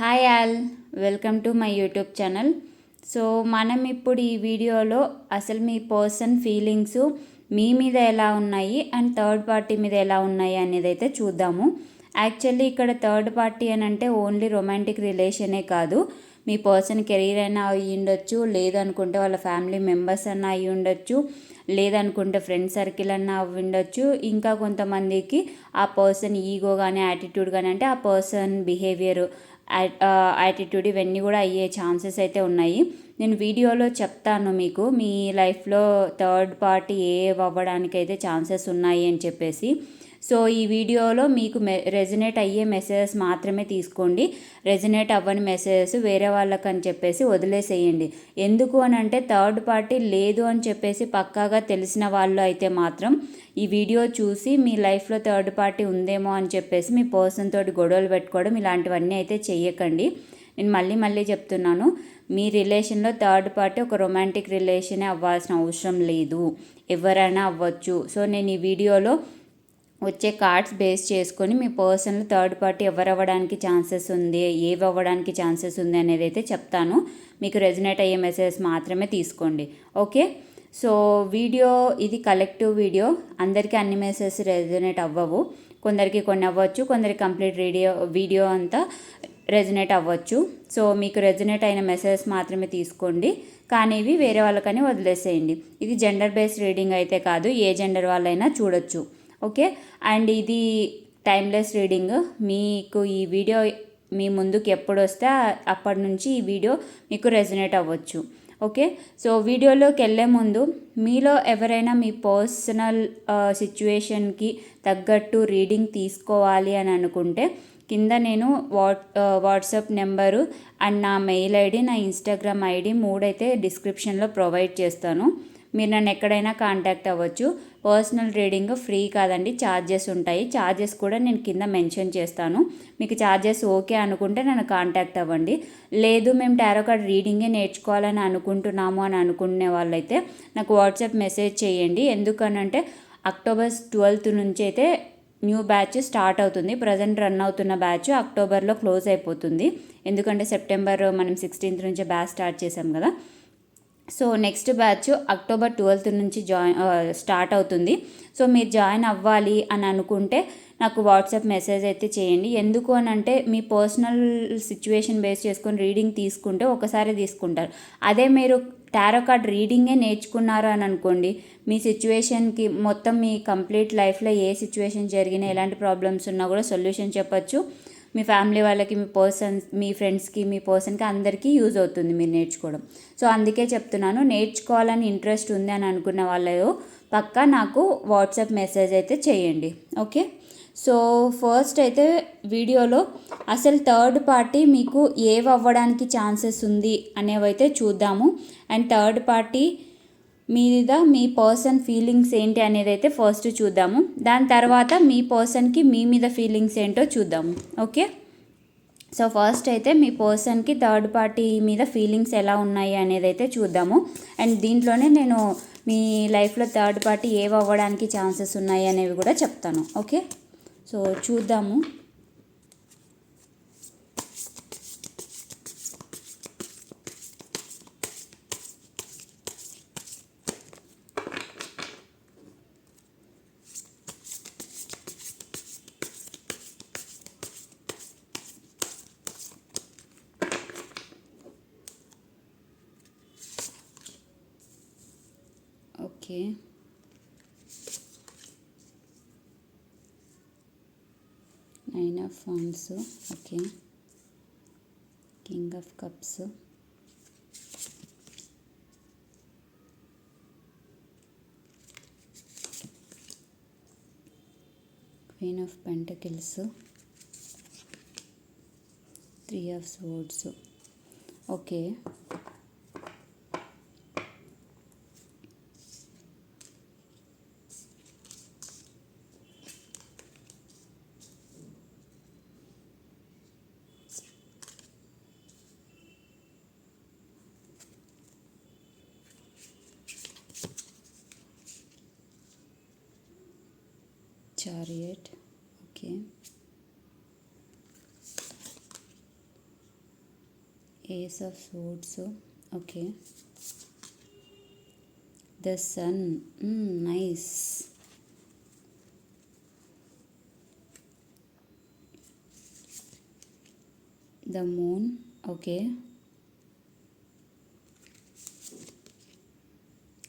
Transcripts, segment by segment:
Hi all welcome to my YouTube channel so మనం ఇప్పుడు ఈ వీడియోలో అసలు మీ పర్సన్ ఫీలింగ్స్ మీ మీద ఎలా ఉన్నాయి అండ్ థర్డ్ పార్టీ మీద ఎలా ఉన్నాయి అనేది అయితే చూద్దాము యాక్చువల్లీ ఇక్కడ థర్డ్ పార్టీ అని అంటే ఓన్లీ రొమాంటిక్ రిలేషనే కాదు మీ పర్సన్ కెరీర్ అయినా అయ్యి ఉండొచ్చు లేదనుకుంటే వాళ్ళ ఫ్యామిలీ మెంబర్స్ అన్నా అయ్యి ఉండొచ్చు లేదనుకుంటే ఫ్రెండ్ సర్కిల్ అన్నా అవి ఉండొచ్చు ఇంకా కొంతమందికి ఆ పర్సన్ ఈగో కానీ యాటిట్యూడ్ కానీ అంటే ఆ పర్సన్ బిహేవియర్ యాటిట్యూడ్ ఇవన్నీ కూడా అయ్యే ఛాన్సెస్ అయితే ఉన్నాయి నేను వీడియోలో చెప్తాను మీకు మీ లైఫ్లో థర్డ్ పార్టీ ఏ అయితే ఛాన్సెస్ ఉన్నాయి అని చెప్పేసి సో ఈ వీడియోలో మీకు మె రెజినేట్ అయ్యే మెసేజెస్ మాత్రమే తీసుకోండి రెజినేట్ అవ్వని మెసేజెస్ వేరే వాళ్ళకని చెప్పేసి వదిలేసేయండి ఎందుకు అని అంటే థర్డ్ పార్టీ లేదు అని చెప్పేసి పక్కాగా తెలిసిన వాళ్ళు అయితే మాత్రం ఈ వీడియో చూసి మీ లైఫ్లో థర్డ్ పార్టీ ఉందేమో అని చెప్పేసి మీ పర్సన్ తోటి గొడవలు పెట్టుకోవడం ఇలాంటివన్నీ అయితే చేయకండి నేను మళ్ళీ మళ్ళీ చెప్తున్నాను మీ రిలేషన్లో థర్డ్ పార్టీ ఒక రొమాంటిక్ రిలేషనే అవ్వాల్సిన అవసరం లేదు ఎవరైనా అవ్వచ్చు సో నేను ఈ వీడియోలో వచ్చే కార్డ్స్ బేస్ చేసుకొని మీ పర్సన్లు థర్డ్ పార్టీ ఎవరు అవ్వడానికి ఛాన్సెస్ ఉంది ఏవి అవ్వడానికి ఛాన్సెస్ ఉంది అనేది అయితే చెప్తాను మీకు రెజినేట్ అయ్యే మెసేజెస్ మాత్రమే తీసుకోండి ఓకే సో వీడియో ఇది కలెక్టివ్ వీడియో అందరికీ అన్ని మెసేజెస్ రెజినేట్ అవ్వవు కొందరికి కొన్ని అవ్వచ్చు కొందరికి కంప్లీట్ రీడియో వీడియో అంతా రెజినేట్ అవ్వచ్చు సో మీకు రెజినేట్ అయిన మెసేజెస్ మాత్రమే తీసుకోండి కానీ ఇవి వేరే వాళ్ళకని వదిలేసేయండి ఇది జెండర్ బేస్డ్ రీడింగ్ అయితే కాదు ఏ జెండర్ వాళ్ళైనా చూడొచ్చు ఓకే అండ్ ఇది టైమ్లెస్ రీడింగ్ మీకు ఈ వీడియో మీ ముందుకు ఎప్పుడు వస్తే అప్పటి నుంచి ఈ వీడియో మీకు రెజనేట్ అవ్వచ్చు ఓకే సో వీడియోలోకి వెళ్ళే ముందు మీలో ఎవరైనా మీ పర్సనల్ సిచ్యువేషన్కి తగ్గట్టు రీడింగ్ తీసుకోవాలి అని అనుకుంటే కింద నేను వాట్ వాట్సాప్ నెంబరు అండ్ నా మెయిల్ ఐడి నా ఇన్స్టాగ్రామ్ ఐడి మూడైతే డిస్క్రిప్షన్లో ప్రొవైడ్ చేస్తాను మీరు నన్ను ఎక్కడైనా కాంటాక్ట్ అవ్వచ్చు పర్సనల్ రీడింగ్ ఫ్రీ కాదండి ఛార్జెస్ ఉంటాయి ఛార్జెస్ కూడా నేను కింద మెన్షన్ చేస్తాను మీకు ఛార్జెస్ ఓకే అనుకుంటే నన్ను కాంటాక్ట్ అవ్వండి లేదు మేము టారో కార్డ్ రీడింగే నేర్చుకోవాలని అనుకుంటున్నాము అని అనుకునే వాళ్ళైతే నాకు వాట్సాప్ మెసేజ్ చేయండి ఎందుకనంటే అక్టోబర్ ట్వెల్త్ నుంచి అయితే న్యూ బ్యాచ్ స్టార్ట్ అవుతుంది ప్రజెంట్ రన్ అవుతున్న బ్యాచ్ అక్టోబర్లో క్లోజ్ అయిపోతుంది ఎందుకంటే సెప్టెంబర్ మనం సిక్స్టీన్త్ నుంచి బ్యాచ్ స్టార్ట్ చేసాం కదా so next batch October twelfth నుంచి జాయిన్ స్టార్ట్ అవుతుంది సో మీరు జాయిన్ అవ్వాలి అని అనుకుంటే నాకు వాట్సాప్ మెసేజ్ అయితే చేయండి ఎందుకు అని అంటే మీ పర్సనల్ సిచ్యువేషన్ బేస్ చేసుకొని రీడింగ్ తీసుకుంటే ఒకసారి తీసుకుంటారు అదే మీరు టారో కార్డ్ రీడింగే నేర్చుకున్నారు అని అనుకోండి మీ సిచ్యువేషన్కి మొత్తం మీ కంప్లీట్ లైఫ్లో ఏ సిచ్యువేషన్ జరిగినా ఎలాంటి ప్రాబ్లమ్స్ ఉన్నా కూడా సొల్యూషన్ చెప్పచ్చు మీ ఫ్యామిలీ వాళ్ళకి మీ పర్సన్స్ మీ ఫ్రెండ్స్కి మీ పర్సన్కి అందరికీ యూజ్ అవుతుంది మీరు నేర్చుకోవడం సో అందుకే చెప్తున్నాను నేర్చుకోవాలని ఇంట్రెస్ట్ ఉంది అని అనుకున్న వాళ్ళు పక్కా నాకు వాట్సాప్ మెసేజ్ అయితే చేయండి ఓకే సో ఫస్ట్ అయితే వీడియోలో అసలు థర్డ్ పార్టీ మీకు ఏవి అవ్వడానికి ఛాన్సెస్ ఉంది అనేవైతే చూద్దాము అండ్ థర్డ్ పార్టీ మీద మీ పర్సన్ ఫీలింగ్స్ ఏంటి అనేది అయితే ఫస్ట్ చూద్దాము దాని తర్వాత మీ పర్సన్కి మీ మీద ఫీలింగ్స్ ఏంటో చూద్దాము ఓకే సో ఫస్ట్ అయితే మీ పర్సన్కి థర్డ్ పార్టీ మీద ఫీలింగ్స్ ఎలా ఉన్నాయి అనేది అయితే చూద్దాము అండ్ దీంట్లోనే నేను మీ లైఫ్లో థర్డ్ పార్టీ ఏవి అవ్వడానికి ఛాన్సెస్ ఉన్నాయి అనేవి కూడా చెప్తాను ఓకే సో చూద్దాము Okay. Nine of Wands. Okay. King of Cups. Queen of Pentacles. Three of Swords. Okay. chariot okay ace of swords okay the sun mm, nice the moon okay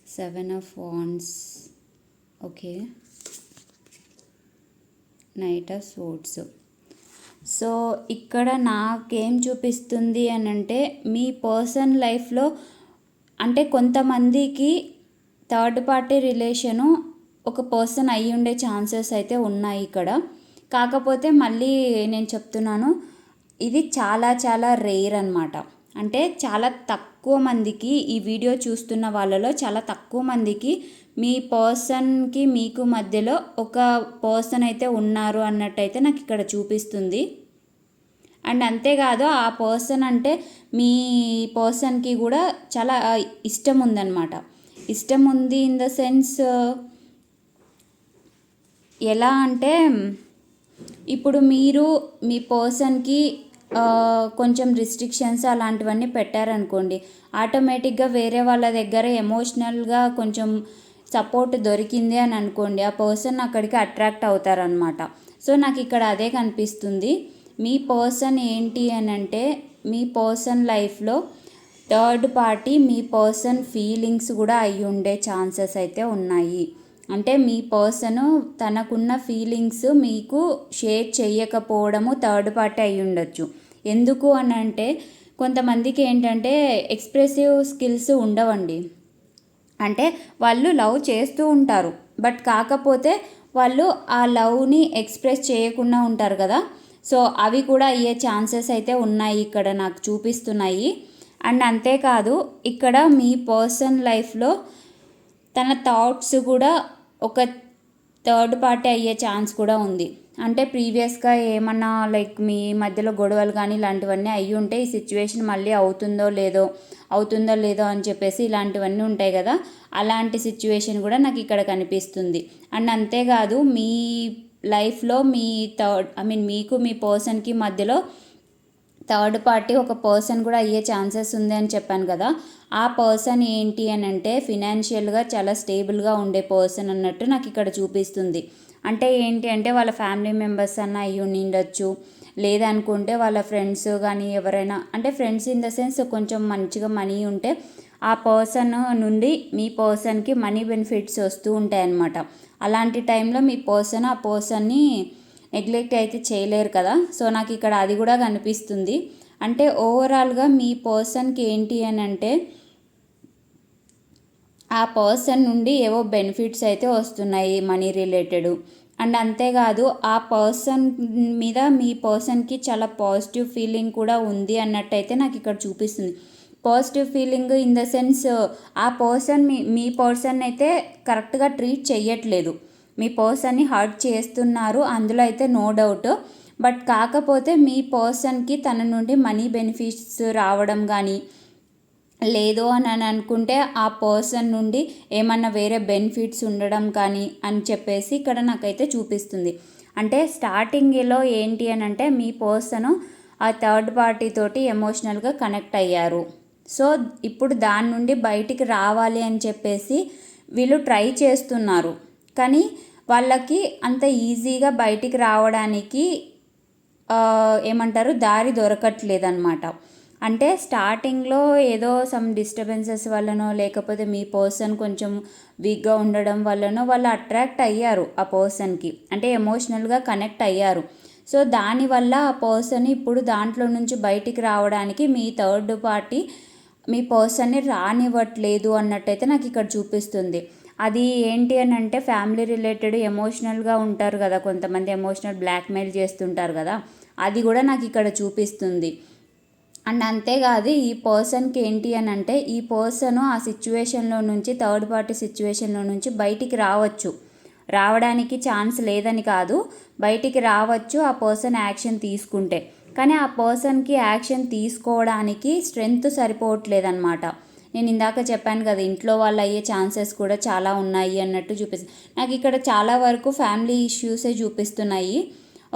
seven of wands okay knight of so ఇక్కడ నాకేం చూపిస్తుంది అని అంటే మీ person లైఫ్లో అంటే కొంతమందికి third party relation ఒక పర్సన్ అయి ఉండే ఛాన్సెస్ అయితే ఉన్నాయి ఇక్కడ కాకపోతే మళ్ళీ నేను చెప్తున్నాను ఇది చాలా చాలా రేర్ అనమాట అంటే చాలా తక్కువ మందికి ఈ వీడియో చూస్తున్న వాళ్ళలో చాలా తక్కువ మందికి మీ పర్సన్కి మీకు మధ్యలో ఒక పర్సన్ అయితే ఉన్నారు అన్నట్టయితే నాకు ఇక్కడ చూపిస్తుంది అండ్ అంతేకాదు ఆ పర్సన్ అంటే మీ పర్సన్కి కూడా చాలా ఇష్టం ఉందన్నమాట ఇష్టం ఉంది ఇన్ ద సెన్స్ ఎలా అంటే ఇప్పుడు మీరు మీ పర్సన్కి కొంచెం రిస్ట్రిక్షన్స్ అలాంటివన్నీ పెట్టారనుకోండి ఆటోమేటిక్గా వేరే వాళ్ళ దగ్గర ఎమోషనల్గా కొంచెం సపోర్ట్ దొరికింది అని అనుకోండి ఆ పర్సన్ అక్కడికి అట్రాక్ట్ అవుతారనమాట సో నాకు ఇక్కడ అదే కనిపిస్తుంది మీ పర్సన్ ఏంటి అని అంటే మీ పర్సన్ లైఫ్లో థర్డ్ పార్టీ మీ పర్సన్ ఫీలింగ్స్ కూడా అయి ఉండే ఛాన్సెస్ అయితే ఉన్నాయి అంటే మీ పర్సన్ తనకున్న ఫీలింగ్స్ మీకు షేర్ చేయకపోవడము థర్డ్ పార్టీ అయి ఉండొచ్చు ఎందుకు అని అంటే కొంతమందికి ఏంటంటే ఎక్స్ప్రెసివ్ స్కిల్స్ ఉండవండి అంటే వాళ్ళు లవ్ చేస్తూ ఉంటారు బట్ కాకపోతే వాళ్ళు ఆ లవ్ని ఎక్స్ప్రెస్ చేయకుండా ఉంటారు కదా సో అవి కూడా అయ్యే ఛాన్సెస్ అయితే ఉన్నాయి ఇక్కడ నాకు చూపిస్తున్నాయి అండ్ అంతేకాదు ఇక్కడ మీ పర్సన్ లైఫ్లో తన థాట్స్ కూడా ఒక థర్డ్ పార్టీ అయ్యే ఛాన్స్ కూడా ఉంది అంటే ప్రీవియస్గా ఏమన్నా లైక్ మీ మధ్యలో గొడవలు కానీ ఇలాంటివన్నీ అయ్యి ఉంటే ఈ సిచ్యువేషన్ మళ్ళీ అవుతుందో లేదో అవుతుందో లేదో అని చెప్పేసి ఇలాంటివన్నీ ఉంటాయి కదా అలాంటి సిచ్యువేషన్ కూడా నాకు ఇక్కడ కనిపిస్తుంది అండ్ అంతేకాదు మీ లైఫ్లో మీ థర్డ్ ఐ మీన్ మీకు మీ పర్సన్కి మధ్యలో థర్డ్ పార్టీ ఒక పర్సన్ కూడా అయ్యే ఛాన్సెస్ ఉంది అని చెప్పాను కదా ఆ పర్సన్ ఏంటి అని అంటే ఫినాన్షియల్గా చాలా స్టేబుల్గా ఉండే పర్సన్ అన్నట్టు నాకు ఇక్కడ చూపిస్తుంది అంటే ఏంటి అంటే వాళ్ళ ఫ్యామిలీ మెంబర్స్ అన్నా అయ్యి ఉండొచ్చు లేదనుకుంటే వాళ్ళ ఫ్రెండ్స్ కానీ ఎవరైనా అంటే ఫ్రెండ్స్ ఇన్ ద సెన్స్ కొంచెం మంచిగా మనీ ఉంటే ఆ పర్సన్ నుండి మీ పర్సన్కి మనీ బెనిఫిట్స్ వస్తూ ఉంటాయి అన్నమాట అలాంటి టైంలో మీ పర్సన్ ఆ పర్సన్ని నెగ్లెక్ట్ అయితే చేయలేరు కదా సో నాకు ఇక్కడ అది కూడా కనిపిస్తుంది అంటే ఓవరాల్గా మీ పర్సన్కి ఏంటి అని అంటే ఆ పర్సన్ నుండి ఏవో బెనిఫిట్స్ అయితే వస్తున్నాయి మనీ రిలేటెడ్ అండ్ అంతేకాదు ఆ పర్సన్ మీద మీ పర్సన్కి చాలా పాజిటివ్ ఫీలింగ్ కూడా ఉంది అన్నట్టయితే నాకు ఇక్కడ చూపిస్తుంది positive feeling in the sense ఆ పర్సన్ మీ మీ పర్సన్ అయితే కరెక్ట్గా ట్రీట్ చేయట్లేదు మీ పర్సన్ని హర్ట్ చేస్తున్నారు అందులో అయితే నో డౌట్ బట్ కాకపోతే మీ పర్సన్కి తన నుండి మనీ బెనిఫిట్స్ రావడం కానీ లేదు అని అనుకుంటే ఆ పర్సన్ నుండి ఏమన్నా వేరే బెనిఫిట్స్ ఉండడం కానీ అని చెప్పేసి ఇక్కడ నాకైతే చూపిస్తుంది అంటే స్టార్టింగ్లో ఏంటి అని అంటే మీ పర్సన్ ఆ థర్డ్ పార్టీ తోటి ఎమోషనల్గా కనెక్ట్ అయ్యారు సో ఇప్పుడు దాని నుండి బయటికి రావాలి అని చెప్పేసి వీళ్ళు ట్రై చేస్తున్నారు కానీ వాళ్ళకి అంత ఈజీగా బయటికి రావడానికి ఏమంటారు దారి దొరకట్లేదన్నమాట అంటే స్టార్టింగ్లో ఏదో సమ్ డిస్టర్బెన్సెస్ వల్లనో లేకపోతే మీ పర్సన్ కొంచెం వీక్గా ఉండడం వల్లనో వాళ్ళు అట్రాక్ట్ అయ్యారు ఆ పర్సన్కి అంటే ఎమోషనల్గా కనెక్ట్ అయ్యారు సో దానివల్ల ఆ పర్సన్ ఇప్పుడు దాంట్లో నుంచి బయటికి రావడానికి మీ థర్డ్ పార్టీ మీ పర్సన్ని రానివ్వట్లేదు అన్నట్టయితే నాకు ఇక్కడ చూపిస్తుంది అది ఏంటి అని అంటే ఫ్యామిలీ రిలేటెడ్ ఎమోషనల్గా ఉంటారు కదా కొంతమంది ఎమోషనల్ బ్లాక్మెయిల్ చేస్తుంటారు కదా అది కూడా నాకు ఇక్కడ చూపిస్తుంది అండ్ అంతేకాదు ఈ పర్సన్కి ఏంటి అని అంటే ఈ పర్సన్ ఆ సిచ్యువేషన్లో నుంచి థర్డ్ పార్టీ సిచ్యువేషన్లో నుంచి బయటికి రావచ్చు రావడానికి ఛాన్స్ లేదని కాదు బయటికి రావచ్చు ఆ పర్సన్ యాక్షన్ తీసుకుంటే కానీ ఆ పర్సన్కి యాక్షన్ తీసుకోవడానికి స్ట్రెంగ్త్ సరిపోవట్లేదన్నమాట నేను ఇందాక చెప్పాను కదా ఇంట్లో వాళ్ళు అయ్యే ఛాన్సెస్ కూడా చాలా ఉన్నాయి అన్నట్టు చూపిస్తుంది నాకు ఇక్కడ చాలా వరకు ఫ్యామిలీ ఇష్యూసే చూపిస్తున్నాయి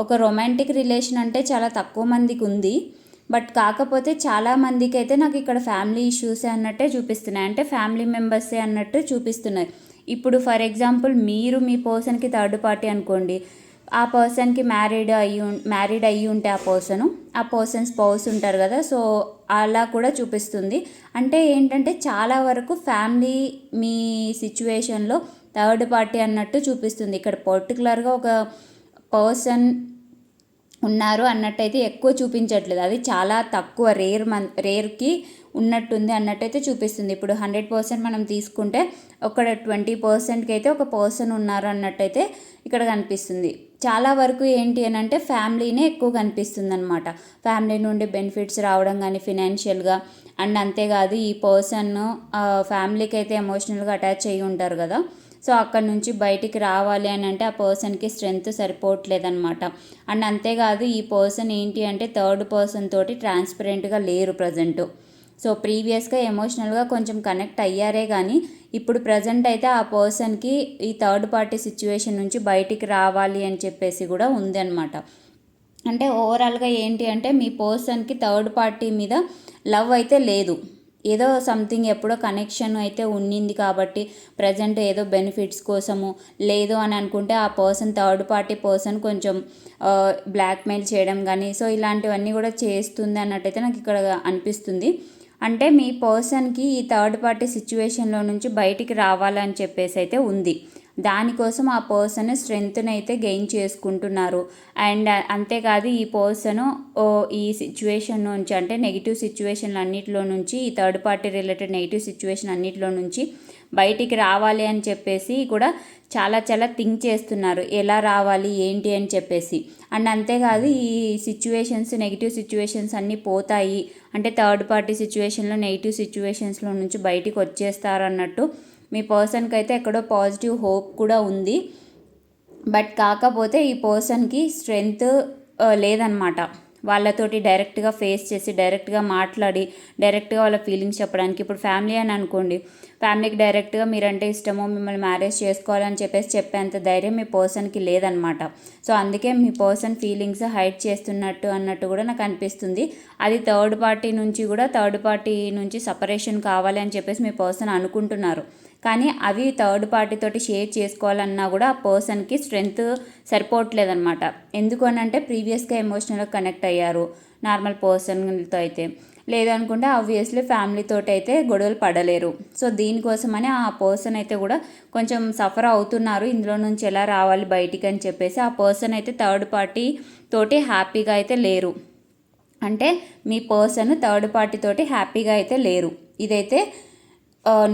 ఒక రొమాంటిక్ రిలేషన్ అంటే చాలా తక్కువ మందికి ఉంది బట్ కాకపోతే మందికి అయితే నాకు ఇక్కడ ఫ్యామిలీ ఇష్యూసే అన్నట్టే చూపిస్తున్నాయి అంటే ఫ్యామిలీ మెంబర్సే అన్నట్టు చూపిస్తున్నాయి ఇప్పుడు ఫర్ ఎగ్జాంపుల్ మీరు మీ పర్సన్కి థర్డ్ పార్టీ అనుకోండి ఆ పర్సన్కి మ్యారీడ్ అయ్యి మ్యారీడ్ అయ్యి ఉంటే ఆ పర్సను ఆ పర్సన్ స్పౌస్ ఉంటారు కదా సో అలా కూడా చూపిస్తుంది అంటే ఏంటంటే చాలా వరకు ఫ్యామిలీ మీ సిచ్యువేషన్లో థర్డ్ పార్టీ అన్నట్టు చూపిస్తుంది ఇక్కడ పర్టికులర్గా ఒక పర్సన్ ఉన్నారు అన్నట్టయితే ఎక్కువ చూపించట్లేదు అది చాలా తక్కువ రేర్ మన్ రేర్కి ఉన్నట్టుంది అన్నట్టయితే చూపిస్తుంది ఇప్పుడు హండ్రెడ్ పర్సెంట్ మనం తీసుకుంటే ఒక ట్వంటీ పర్సెంట్కి అయితే ఒక పర్సన్ ఉన్నారు అన్నట్టయితే ఇక్కడ కనిపిస్తుంది చాలా వరకు ఏంటి అని అంటే ఫ్యామిలీనే ఎక్కువ కనిపిస్తుంది అనమాట ఫ్యామిలీ నుండి బెనిఫిట్స్ రావడం కానీ ఫినాన్షియల్గా అండ్ అంతేకాదు ఈ పర్సన్ ఫ్యామిలీకి అయితే ఎమోషనల్గా అటాచ్ అయ్యి ఉంటారు కదా సో అక్కడ నుంచి బయటికి రావాలి అని అంటే ఆ పర్సన్కి స్ట్రెంగ్త్ సరిపోవట్లేదనమాట అండ్ అంతేకాదు ఈ పర్సన్ ఏంటి అంటే థర్డ్ పర్సన్ తోటి ట్రాన్స్పరెంట్గా లేరు ప్రజెంట్ సో ప్రీవియస్గా ఎమోషనల్గా కొంచెం కనెక్ట్ అయ్యారే కానీ ఇప్పుడు ప్రజెంట్ అయితే ఆ పర్సన్కి ఈ థర్డ్ పార్టీ సిచ్యువేషన్ నుంచి బయటికి రావాలి అని చెప్పేసి కూడా ఉంది అనమాట అంటే ఓవరాల్గా ఏంటి అంటే మీ పర్సన్కి థర్డ్ పార్టీ మీద లవ్ అయితే లేదు ఏదో సంథింగ్ ఎప్పుడో కనెక్షన్ అయితే ఉన్నింది కాబట్టి ప్రజెంట్ ఏదో బెనిఫిట్స్ కోసము లేదు అని అనుకుంటే ఆ పర్సన్ థర్డ్ పార్టీ పర్సన్ కొంచెం బ్లాక్మెయిల్ చేయడం కానీ సో ఇలాంటివన్నీ కూడా చేస్తుంది అన్నట్టయితే నాకు ఇక్కడ అనిపిస్తుంది అంటే మీ పర్సన్కి ఈ థర్డ్ పార్టీ సిచ్యువేషన్లో నుంచి బయటికి రావాలని చెప్పేసి అయితే ఉంది దానికోసం ఆ పర్సన్ స్ట్రెంగ్త్ని అయితే గెయిన్ చేసుకుంటున్నారు అండ్ uh, అంతేకాదు ఈ పర్సన్ ఈ సిచ్యువేషన్ నుంచి అంటే నెగిటివ్ సిచ్యువేషన్ అన్నిటిలో నుంచి ఈ third party related negative situation అన్నింటిలో నుంచి బయటికి రావాలి అని చెప్పేసి కూడా చాలా చాలా థింక్ చేస్తున్నారు ఎలా రావాలి ఏంటి అని చెప్పేసి అండ్ అంతేకాదు ఈ సిచ్యువేషన్స్ నెగిటివ్ సిచ్యువేషన్స్ అన్నీ పోతాయి అంటే థర్డ్ పార్టీ సిచ్యువేషన్లో నెగిటివ్ సిచ్యువేషన్స్లో నుంచి బయటికి వచ్చేస్తారు అన్నట్టు మీ పర్సన్కి అయితే ఎక్కడో పాజిటివ్ హోప్ కూడా ఉంది బట్ కాకపోతే ఈ పర్సన్కి స్ట్రెంగ్త్ లేదనమాట వాళ్ళతోటి డైరెక్ట్గా ఫేస్ చేసి డైరెక్ట్గా మాట్లాడి డైరెక్ట్గా వాళ్ళ ఫీలింగ్స్ చెప్పడానికి ఇప్పుడు ఫ్యామిలీ అని అనుకోండి ఫ్యామిలీకి డైరెక్ట్గా మీరంటే ఇష్టమో మిమ్మల్ని మ్యారేజ్ చేసుకోవాలని చెప్పేసి చెప్పేంత ధైర్యం మీ పర్సన్కి లేదనమాట సో అందుకే మీ పర్సన్ ఫీలింగ్స్ హైడ్ చేస్తున్నట్టు అన్నట్టు కూడా నాకు అనిపిస్తుంది అది థర్డ్ పార్టీ నుంచి కూడా థర్డ్ పార్టీ నుంచి సపరేషన్ కావాలి అని చెప్పేసి మీ పర్సన్ అనుకుంటున్నారు కానీ అవి థర్డ్ పార్టీతోటి షేర్ చేసుకోవాలన్నా కూడా ఆ పర్సన్కి స్ట్రెంగ్త్ సరిపోవట్లేదనమాట ఎందుకు అని అంటే ప్రీవియస్గా ఎమోషనల్గా కనెక్ట్ అయ్యారు నార్మల్ పర్సన్తో అయితే లేదనుకుంటే ఆబ్వియస్లీ ఫ్యామిలీతో అయితే గొడవలు పడలేరు సో దీనికోసమని ఆ పర్సన్ అయితే కూడా కొంచెం సఫర్ అవుతున్నారు ఇందులో నుంచి ఎలా రావాలి బయటికి అని చెప్పేసి ఆ పర్సన్ అయితే థర్డ్ పార్టీ తోటి హ్యాపీగా అయితే లేరు అంటే మీ పర్సన్ థర్డ్ పార్టీ తోటి హ్యాపీగా అయితే లేరు ఇదైతే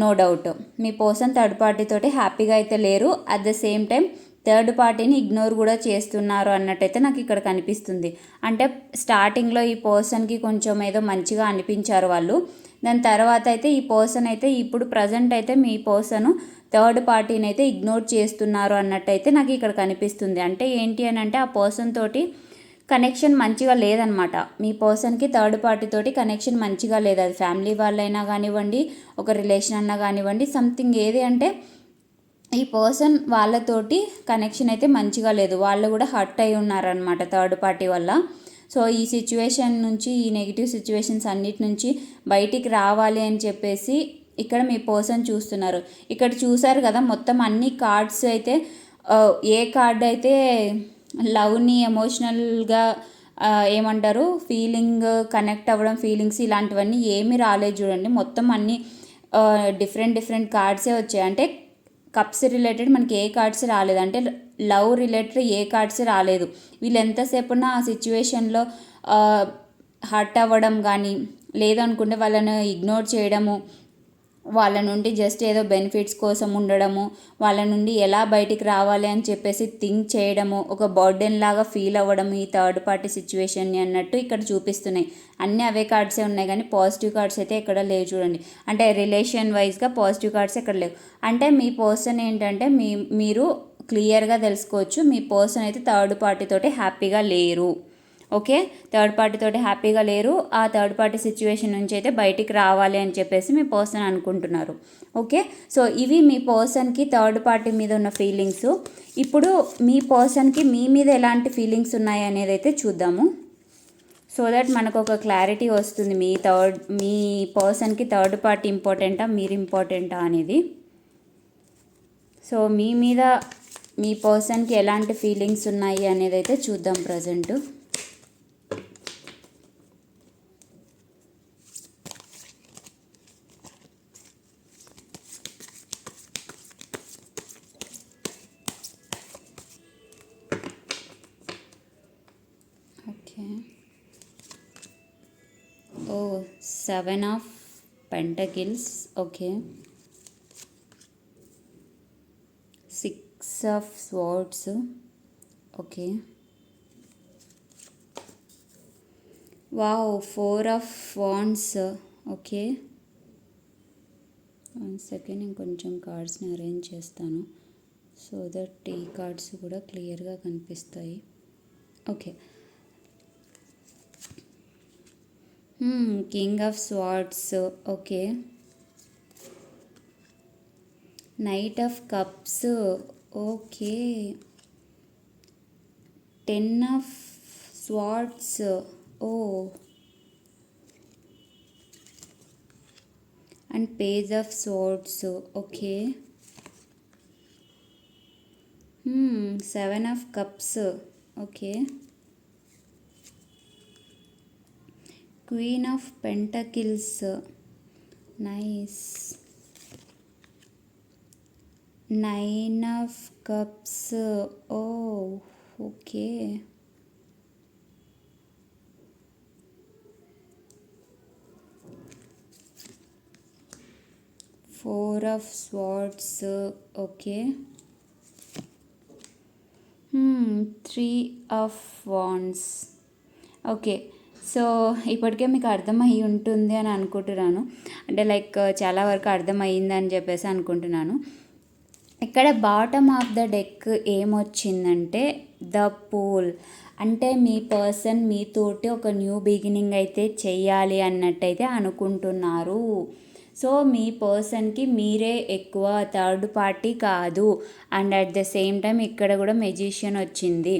నో uh, డౌట్ మీ పర్సన్ థర్డ్ పార్టీతోటి హ్యాపీగా అయితే లేరు at the same time third పార్టీని ఇగ్నోర్ కూడా చేస్తున్నారు అన్నట్టయితే నాకు ఇక్కడ కనిపిస్తుంది అంటే స్టార్టింగ్లో ఈ పర్సన్కి కొంచెం ఏదో మంచిగా అనిపించారు వాళ్ళు దాని తర్వాత అయితే ఈ పర్సన్ అయితే ఇప్పుడు ప్రజెంట్ అయితే మీ పర్సన్ థర్డ్ పార్టీని అయితే ఇగ్నోర్ చేస్తున్నారు అన్నట్టయితే నాకు ఇక్కడ కనిపిస్తుంది అంటే ఏంటి అని అంటే ఆ పర్సన్ తోటి కనెక్షన్ మంచిగా లేదనమాట మీ పర్సన్కి థర్డ్ పార్టీతోటి కనెక్షన్ మంచిగా లేదు అది ఫ్యామిలీ వాళ్ళైనా కానివ్వండి ఒక రిలేషన్ అన్నా కానివ్వండి సంథింగ్ ఏది అంటే ఈ పర్సన్ వాళ్ళతోటి కనెక్షన్ అయితే మంచిగా లేదు వాళ్ళు కూడా హర్ట్ అయి ఉన్నారనమాట థర్డ్ పార్టీ వల్ల సో ఈ సిచ్యువేషన్ నుంచి ఈ నెగిటివ్ సిచ్యువేషన్స్ అన్నిటి నుంచి బయటికి రావాలి అని చెప్పేసి ఇక్కడ మీ పర్సన్ చూస్తున్నారు ఇక్కడ చూసారు కదా మొత్తం అన్ని కార్డ్స్ అయితే ఏ కార్డ్ అయితే లవ్ని ఎమోషనల్గా ఏమంటారు ఫీలింగ్ కనెక్ట్ అవ్వడం ఫీలింగ్స్ ఇలాంటివన్నీ ఏమీ రాలేదు చూడండి మొత్తం అన్నీ డిఫరెంట్ డిఫరెంట్ కార్డ్సే వచ్చాయి అంటే కప్స్ రిలేటెడ్ మనకి ఏ కార్డ్స్ రాలేదు అంటే లవ్ రిలేటెడ్ ఏ కార్డ్స్ రాలేదు వీళ్ళు ఎంతసేపున ఆ సిచ్యువేషన్లో హర్ట్ అవ్వడం కానీ లేదనుకుంటే వాళ్ళని ఇగ్నోర్ చేయడము వాళ్ళ నుండి జస్ట్ ఏదో బెనిఫిట్స్ కోసం ఉండడము వాళ్ళ నుండి ఎలా బయటికి రావాలి అని చెప్పేసి థింక్ చేయడము ఒక బర్డెన్ లాగా ఫీల్ అవ్వడము ఈ థర్డ్ పార్టీ సిచ్యువేషన్ని అన్నట్టు ఇక్కడ చూపిస్తున్నాయి అన్ని అవే కార్డ్సే ఉన్నాయి కానీ పాజిటివ్ కార్డ్స్ అయితే ఎక్కడ లేవు చూడండి అంటే రిలేషన్ వైజ్గా పాజిటివ్ కార్డ్స్ ఎక్కడ లేవు అంటే మీ పర్సన్ ఏంటంటే మీ మీరు క్లియర్గా తెలుసుకోవచ్చు మీ పర్సన్ అయితే థర్డ్ పార్టీతో హ్యాపీగా లేరు ఓకే థర్డ్ తోటి హ్యాపీగా లేరు ఆ థర్డ్ పార్టీ సిచ్యువేషన్ నుంచి అయితే బయటికి రావాలి అని చెప్పేసి మీ పర్సన్ అనుకుంటున్నారు ఓకే సో ఇవి మీ పర్సన్కి థర్డ్ పార్టీ మీద ఉన్న ఫీలింగ్స్ ఇప్పుడు మీ పర్సన్కి మీ మీద ఎలాంటి ఫీలింగ్స్ ఉన్నాయి అనేది అయితే చూద్దాము సో దట్ మనకు ఒక క్లారిటీ వస్తుంది మీ థర్డ్ మీ పర్సన్కి థర్డ్ పార్టీ ఇంపార్టెంటా మీరు ఇంపార్టెంటా అనేది సో మీ మీద మీ పర్సన్కి ఎలాంటి ఫీలింగ్స్ ఉన్నాయి అనేది అయితే చూద్దాం present seven of pentacles okay six of swords okay wow four of wands okay one second నేను కొంచెం కార్డ్స్ని అరేంజ్ చేస్తాను సో దట్ ఈ కార్డ్స్ కూడా క్లియర్గా కనిపిస్తాయి okay Hmm, King of Swords, okay. Knight of Cups, okay. Ten of Swords, oh. And Page of Swords, okay. Hmm, Seven of Cups, okay. Queen of Pentacles. Nice. Nine of Cups. Oh, okay. Four of Swords. Okay. Hmm. Three of Wands. Okay so ఇప్పటికే మీకు అర్థమయ్యి ఉంటుంది అని అనుకుంటున్నాను అంటే like చాలా వరకు అర్థమయ్యింది అని చెప్పేసి అనుకుంటున్నాను ఇక్కడ బాటమ్ ఆఫ్ ద డెక్ ఏమొచ్చిందంటే ద పూల్ అంటే మీ పర్సన్ మీతోటి ఒక న్యూ బిగినింగ్ అయితే చెయ్యాలి అన్నట్టయితే అనుకుంటున్నారు సో మీ పర్సన్కి మీరే ఎక్కువ థర్డ్ పార్టీ కాదు and at the same time ఇక్కడ కూడా మెజీషియన్ వచ్చింది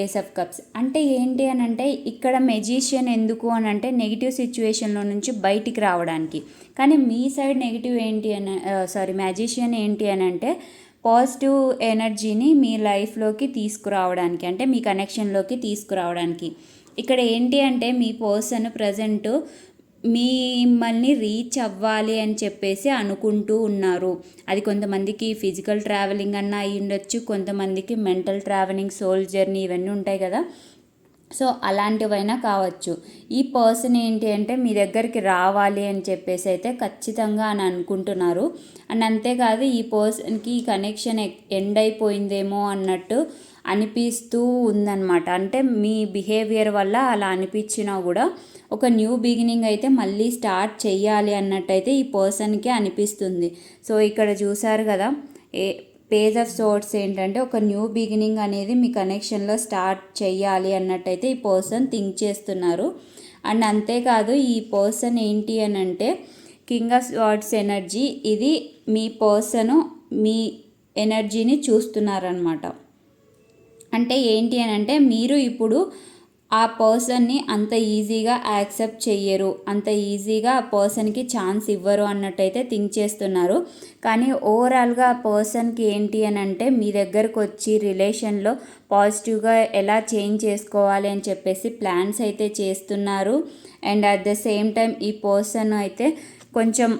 ఏస్ ఆఫ్ కప్స్ అంటే ఏంటి అని అంటే ఇక్కడ మెజీషియన్ ఎందుకు అని అంటే నెగిటివ్ సిచ్యువేషన్లో నుంచి బయటికి రావడానికి కానీ మీ సైడ్ నెగిటివ్ ఏంటి అని సారీ మ్యాజిషియన్ ఏంటి అని అంటే పాజిటివ్ ఎనర్జీని మీ లైఫ్లోకి తీసుకురావడానికి అంటే మీ కనెక్షన్లోకి తీసుకురావడానికి ఇక్కడ ఏంటి అంటే మీ పర్సన్ ప్రజెంట్ మిమ్మల్ని రీచ్ అవ్వాలి అని చెప్పేసి అనుకుంటూ ఉన్నారు అది కొంతమందికి ఫిజికల్ ట్రావెలింగ్ అన్న అయి ఉండొచ్చు కొంతమందికి మెంటల్ ట్రావెలింగ్ సోల్ జర్నీ ఇవన్నీ ఉంటాయి కదా సో అలాంటివైనా కావచ్చు ఈ పర్సన్ ఏంటి అంటే మీ దగ్గరికి రావాలి అని చెప్పేసి అయితే ఖచ్చితంగా అని అనుకుంటున్నారు అండ్ అంతేకాదు ఈ పర్సన్కి కనెక్షన్ ఎండ్ అయిపోయిందేమో అన్నట్టు అనిపిస్తూ ఉందన్నమాట అంటే మీ బిహేవియర్ వల్ల అలా అనిపించినా కూడా ఒక న్యూ బిగినింగ్ అయితే మళ్ళీ స్టార్ట్ చేయాలి అన్నట్టయితే ఈ పర్సన్కి అనిపిస్తుంది సో ఇక్కడ చూసారు కదా ఏ పేజ్ ఆఫ్ సోర్ట్స్ ఏంటంటే ఒక న్యూ బిగినింగ్ అనేది మీ కనెక్షన్లో స్టార్ట్ చేయాలి అన్నట్టయితే ఈ పర్సన్ థింక్ చేస్తున్నారు అండ్ అంతేకాదు ఈ పర్సన్ ఏంటి అని అంటే కింగ్ ఆఫ్ వాట్స్ ఎనర్జీ ఇది మీ పర్సను మీ ఎనర్జీని చూస్తున్నారనమాట అంటే ఏంటి అని అంటే మీరు ఇప్పుడు ఆ పర్సన్ని అంత ఈజీగా యాక్సెప్ట్ చెయ్యరు అంత ఈజీగా ఆ పర్సన్కి ఛాన్స్ ఇవ్వరు అన్నట్టయితే థింక్ చేస్తున్నారు కానీ ఓవరాల్గా ఆ పర్సన్కి ఏంటి అని అంటే మీ దగ్గరకు వచ్చి రిలేషన్లో పాజిటివ్గా ఎలా చేంజ్ చేసుకోవాలి అని చెప్పేసి ప్లాన్స్ అయితే చేస్తున్నారు and at the same time ఈ పర్సన్ అయితే కొంచెం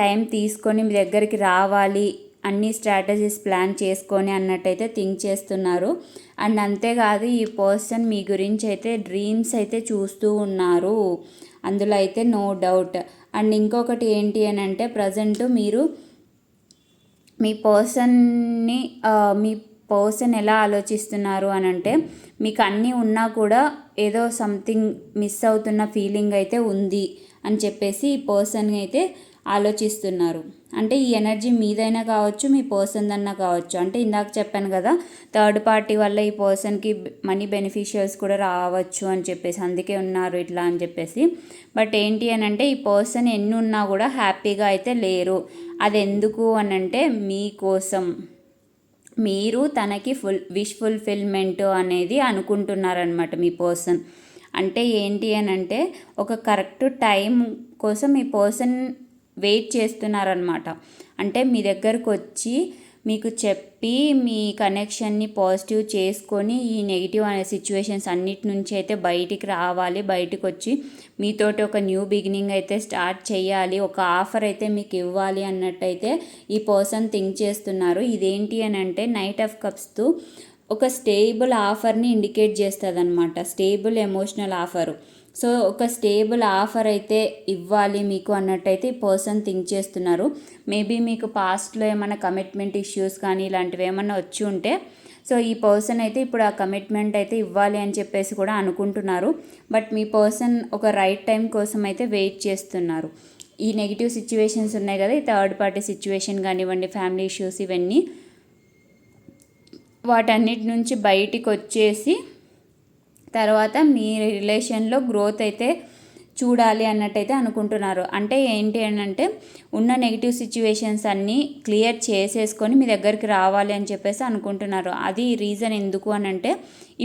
టైం తీసుకొని మీ దగ్గరికి రావాలి అన్ని స్ట్రాటజీస్ ప్లాన్ చేసుకొని అన్నట్టయితే థింక్ చేస్తున్నారు అండ్ అంతేకాదు ఈ పర్సన్ మీ గురించి అయితే డ్రీమ్స్ అయితే చూస్తూ ఉన్నారు అందులో అయితే నో డౌట్ అండ్ ఇంకొకటి ఏంటి అని అంటే ప్రజెంట్ మీరు మీ పర్సన్ని మీ పర్సన్ ఎలా ఆలోచిస్తున్నారు అని అంటే మీకు అన్నీ ఉన్నా కూడా ఏదో సంథింగ్ మిస్ అవుతున్న ఫీలింగ్ అయితే ఉంది అని చెప్పేసి ఈ పర్సన్ అయితే ఆలోచిస్తున్నారు అంటే ఈ ఎనర్జీ మీదైనా కావచ్చు మీ పర్సన్ అన్నా కావచ్చు అంటే ఇందాక చెప్పాను కదా థర్డ్ పార్టీ వల్ల ఈ పర్సన్కి మనీ బెనిఫిషియల్స్ కూడా రావచ్చు అని చెప్పేసి అందుకే ఉన్నారు ఇట్లా అని చెప్పేసి బట్ ఏంటి అని అంటే ఈ పర్సన్ ఎన్ని ఉన్నా కూడా హ్యాపీగా అయితే లేరు అది ఎందుకు అని అంటే మీకోసం మీరు తనకి ఫుల్ విష్ ఫుల్ఫిల్మెంట్ అనేది అనుకుంటున్నారనమాట మీ పర్సన్ అంటే ఏంటి అని అంటే ఒక కరెక్ట్ టైం కోసం ఈ పర్సన్ వెయిట్ చేస్తున్నారనమాట అంటే మీ దగ్గరకు వచ్చి మీకు చెప్పి మీ కనెక్షన్ని పాజిటివ్ చేసుకొని ఈ నెగిటివ్ అనే సిచ్యువేషన్స్ అన్నిటి నుంచి అయితే బయటికి రావాలి బయటకు వచ్చి మీతోటి ఒక న్యూ బిగినింగ్ అయితే స్టార్ట్ చేయాలి ఒక ఆఫర్ అయితే మీకు ఇవ్వాలి అన్నట్టయితే ఈ పర్సన్ థింక్ చేస్తున్నారు ఇదేంటి అని అంటే నైట్ ఆఫ్ కప్స్తో ఒక స్టేబుల్ ఆఫర్ని ఇండికేట్ చేస్తుంది అనమాట స్టేబుల్ ఎమోషనల్ ఆఫరు సో ఒక స్టేబుల్ ఆఫర్ అయితే ఇవ్వాలి మీకు అన్నట్టయితే ఈ పర్సన్ థింక్ చేస్తున్నారు మేబీ మీకు పాస్ట్లో ఏమైనా కమిట్మెంట్ ఇష్యూస్ కానీ ఇలాంటివి ఏమైనా వచ్చి ఉంటే సో ఈ పర్సన్ అయితే ఇప్పుడు ఆ కమిట్మెంట్ అయితే ఇవ్వాలి అని చెప్పేసి కూడా అనుకుంటున్నారు బట్ మీ పర్సన్ ఒక రైట్ టైం కోసం అయితే వెయిట్ చేస్తున్నారు ఈ నెగిటివ్ సిచ్యువేషన్స్ ఉన్నాయి కదా ఈ థర్డ్ పార్టీ సిచ్యువేషన్ కానివ్వండి ఫ్యామిలీ ఇష్యూస్ ఇవన్నీ వాటన్నిటి నుంచి బయటికి వచ్చేసి తర్వాత మీ రిలేషన్లో గ్రోత్ అయితే చూడాలి అన్నట్టయితే అనుకుంటున్నారు అంటే ఏంటి అని అంటే ఉన్న నెగిటివ్ సిచ్యువేషన్స్ అన్నీ క్లియర్ చేసేసుకొని మీ దగ్గరికి రావాలి అని చెప్పేసి అనుకుంటున్నారు అది రీజన్ ఎందుకు అని అంటే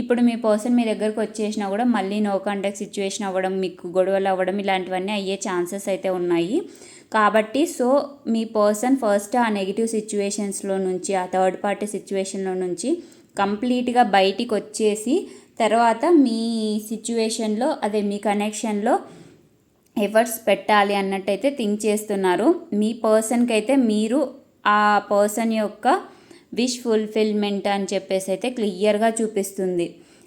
ఇప్పుడు మీ పర్సన్ మీ దగ్గరకు వచ్చేసినా కూడా మళ్ళీ నో కాంటాక్ట్ సిచ్యువేషన్ అవ్వడం మీకు గొడవలు అవ్వడం ఇలాంటివన్నీ అయ్యే ఛాన్సెస్ అయితే ఉన్నాయి కాబట్టి సో మీ పర్సన్ ఫస్ట్ ఆ నెగిటివ్ సిచ్యువేషన్స్లో నుంచి ఆ థర్డ్ పార్టీ సిచ్యువేషన్లో నుంచి కంప్లీట్గా బయటికి వచ్చేసి తర్వాత మీ సిచ్యువేషన్లో అదే మీ కనెక్షన్లో ఎఫర్ట్స్ పెట్టాలి అన్నట్టయితే థింక్ చేస్తున్నారు మీ పర్సన్కి అయితే మీరు ఆ పర్సన్ యొక్క విష్ ఫుల్ఫిల్మెంట్ అని చెప్పేసి అయితే క్లియర్గా చూపిస్తుంది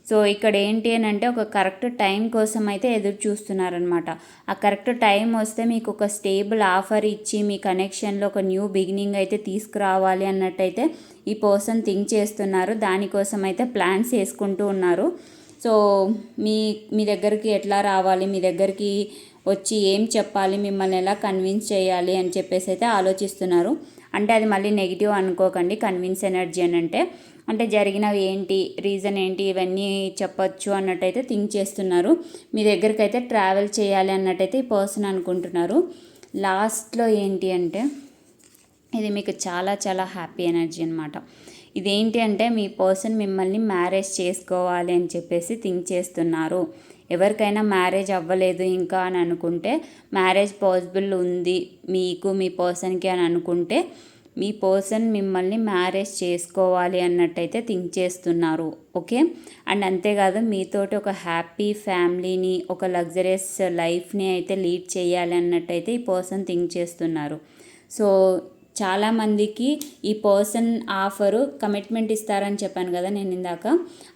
సో ఇక్కడ ఏంటి అని అంటే ఒక కరెక్ట్ టైం కోసం అయితే ఎదురు చూస్తున్నారనమాట ఆ కరెక్ట్ టైం వస్తే మీకు ఒక స్టేబుల్ ఆఫర్ ఇచ్చి మీ కనెక్షన్లో ఒక న్యూ బిగినింగ్ అయితే తీసుకురావాలి అన్నట్టయితే ఈ పర్సన్ థింక్ చేస్తున్నారు దానికోసం అయితే ప్లాన్స్ వేసుకుంటూ ఉన్నారు సో మీ మీ దగ్గరికి ఎట్లా రావాలి మీ దగ్గరికి వచ్చి ఏం చెప్పాలి మిమ్మల్ని ఎలా కన్విన్స్ చేయాలి అని చెప్పేసి అయితే ఆలోచిస్తున్నారు అంటే అది మళ్ళీ నెగిటివ్ అనుకోకండి కన్విన్స్ ఎనర్జీ అని అంటే అంటే జరిగినవి ఏంటి రీజన్ ఏంటి ఇవన్నీ చెప్పచ్చు అన్నట్టయితే థింక్ చేస్తున్నారు మీ దగ్గరికి అయితే ట్రావెల్ చేయాలి అన్నట్టయితే ఈ పర్సన్ అనుకుంటున్నారు లాస్ట్లో ఏంటి అంటే ఇది మీకు చాలా చాలా హ్యాపీ ఎనర్జీ అనమాట ఇదేంటి అంటే మీ పర్సన్ మిమ్మల్ని మ్యారేజ్ చేసుకోవాలి అని చెప్పేసి థింక్ చేస్తున్నారు ఎవరికైనా మ్యారేజ్ అవ్వలేదు ఇంకా అని అనుకుంటే మ్యారేజ్ పాసిబుల్ ఉంది మీకు మీ పర్సన్కి అని అనుకుంటే మీ పర్సన్ మిమ్మల్ని మ్యారేజ్ చేసుకోవాలి అన్నట్టయితే థింక్ చేస్తున్నారు ఓకే అండ్ అంతేకాదు మీతోటి ఒక హ్యాపీ ఫ్యామిలీని ఒక లగ్జరియస్ లైఫ్ని అయితే లీడ్ చేయాలి అన్నట్టయితే ఈ పర్సన్ థింక్ చేస్తున్నారు సో చాలామందికి ఈ పర్సన్ ఆఫరు కమిట్మెంట్ ఇస్తారని చెప్పాను కదా నేను ఇందాక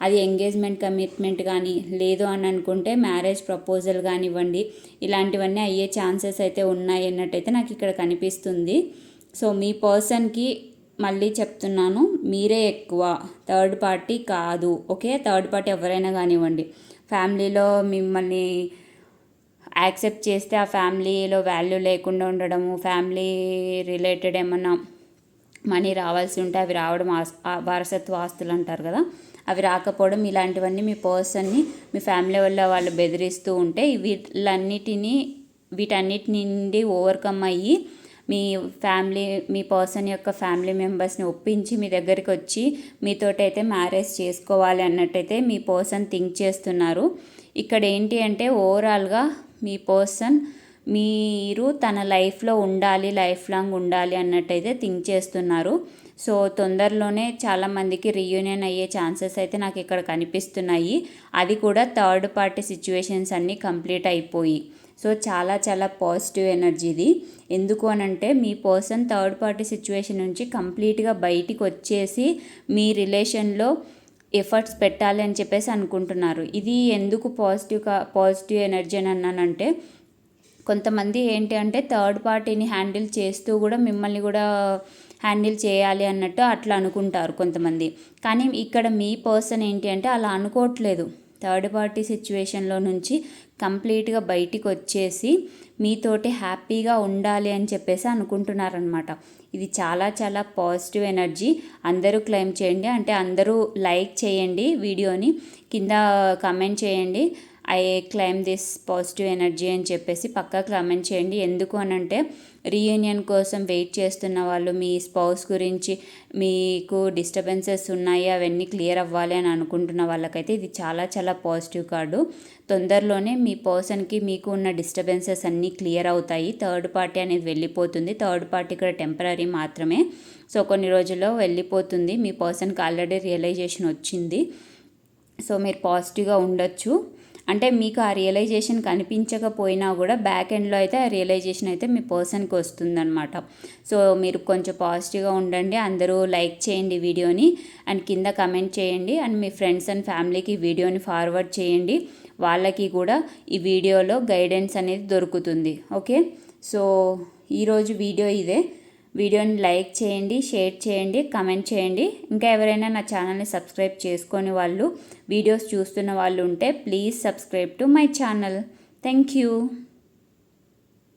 అది ఎంగేజ్మెంట్ కమిట్మెంట్ కానీ లేదు అని అనుకుంటే మ్యారేజ్ ప్రపోజల్ కానివ్వండి ఇలాంటివన్నీ అయ్యే ఛాన్సెస్ అయితే ఉన్నాయి అన్నట్టయితే నాకు ఇక్కడ కనిపిస్తుంది సో మీ పర్సన్కి మళ్ళీ చెప్తున్నాను మీరే ఎక్కువ థర్డ్ పార్టీ కాదు ఓకే థర్డ్ పార్టీ ఎవరైనా కానివ్వండి ఫ్యామిలీలో మిమ్మల్ని యాక్సెప్ట్ చేస్తే ఆ ఫ్యామిలీలో వాల్యూ లేకుండా ఉండడము ఫ్యామిలీ రిలేటెడ్ ఏమన్నా మనీ రావాల్సి ఉంటే అవి రావడం వారసత్వ ఆస్తులు అంటారు కదా అవి రాకపోవడం ఇలాంటివన్నీ మీ పర్సన్ని మీ ఫ్యామిలీ వల్ల వాళ్ళు బెదిరిస్తూ ఉంటే వీటన్నిటిని వీటన్నిటి నుండి ఓవర్కమ్ అయ్యి మీ ఫ్యామిలీ మీ పర్సన్ యొక్క ఫ్యామిలీ మెంబర్స్ని ఒప్పించి మీ దగ్గరికి వచ్చి మీతోటైతే మ్యారేజ్ చేసుకోవాలి అన్నట్టయితే మీ పర్సన్ థింక్ చేస్తున్నారు ఇక్కడ ఏంటి అంటే ఓవరాల్గా మీ పర్సన్ మీరు తన లైఫ్లో ఉండాలి లైఫ్ లాంగ్ ఉండాలి అన్నట్టయితే థింక్ చేస్తున్నారు సో తొందరలోనే చాలామందికి రీయూనియన్ అయ్యే ఛాన్సెస్ అయితే నాకు ఇక్కడ కనిపిస్తున్నాయి అది కూడా థర్డ్ పార్టీ సిచ్యువేషన్స్ అన్నీ కంప్లీట్ అయిపోయి సో చాలా చాలా పాజిటివ్ ఎనర్జీది ఎందుకు అనంటే మీ పర్సన్ థర్డ్ పార్టీ సిచ్యువేషన్ నుంచి కంప్లీట్గా బయటికి వచ్చేసి మీ రిలేషన్లో ఎఫర్ట్స్ పెట్టాలి అని చెప్పేసి అనుకుంటున్నారు ఇది ఎందుకు పాజిటివ్ పాజిటివ్ ఎనర్జీ అని అన్నానంటే కొంతమంది ఏంటి అంటే థర్డ్ పార్టీని హ్యాండిల్ చేస్తూ కూడా మిమ్మల్ని కూడా హ్యాండిల్ చేయాలి అన్నట్టు అట్లా అనుకుంటారు కొంతమంది కానీ ఇక్కడ మీ పర్సన్ ఏంటి అంటే అలా అనుకోవట్లేదు థర్డ్ పార్టీ సిచ్యువేషన్లో నుంచి కంప్లీట్గా బయటికి వచ్చేసి మీతోటి హ్యాపీగా ఉండాలి అని చెప్పేసి అనుకుంటున్నారనమాట ఇది చాలా చాలా పాజిటివ్ ఎనర్జీ అందరూ క్లెయిమ్ చేయండి అంటే అందరూ లైక్ చేయండి వీడియోని కింద కమెంట్ చేయండి I claim this positive energy అని చెప్పేసి పక్కా కామెంట్ చేయండి ఎందుకు అని అంటే రీయూనియన్ కోసం వెయిట్ చేస్తున్న వాళ్ళు మీ స్పౌస్ గురించి మీకు డిస్టర్బెన్సెస్ ఉన్నాయి అవన్నీ క్లియర్ అవ్వాలి అని అనుకుంటున్న వాళ్ళకైతే ఇది చాలా చాలా పాజిటివ్ కార్డు తొందరలోనే మీ పర్సన్కి మీకు ఉన్న డిస్టర్బెన్సెస్ అన్నీ క్లియర్ అవుతాయి థర్డ్ పార్టీ అనేది వెళ్ళిపోతుంది థర్డ్ పార్టీ ఇక్కడ టెంపరీ మాత్రమే సో కొన్ని రోజుల్లో వెళ్ళిపోతుంది మీ పర్సన్కి ఆల్రెడీ రియలైజేషన్ వచ్చింది సో మీరు పాజిటివ్గా ఉండొచ్చు అంటే మీకు ఆ రియలైజేషన్ కనిపించకపోయినా కూడా బ్యాక్ ఎండ్లో అయితే ఆ రియలైజేషన్ అయితే మీ పర్సన్కి వస్తుందనమాట సో మీరు కొంచెం పాజిటివ్గా ఉండండి అందరూ లైక్ చేయండి వీడియోని అండ్ కింద కమెంట్ చేయండి అండ్ మీ ఫ్రెండ్స్ అండ్ ఫ్యామిలీకి వీడియోని ఫార్వర్డ్ చేయండి వాళ్ళకి కూడా ఈ వీడియోలో గైడెన్స్ అనేది దొరుకుతుంది ఓకే సో ఈరోజు వీడియో ఇదే వీడియోని లైక్ చేయండి షేర్ చేయండి కమెంట్ చేయండి ఇంకా ఎవరైనా నా ఛానల్ని సబ్స్క్రైబ్ చేసుకొని వాళ్ళు వీడియోస్ చూస్తున్న వాళ్ళు ఉంటే please subscribe to my channel thank you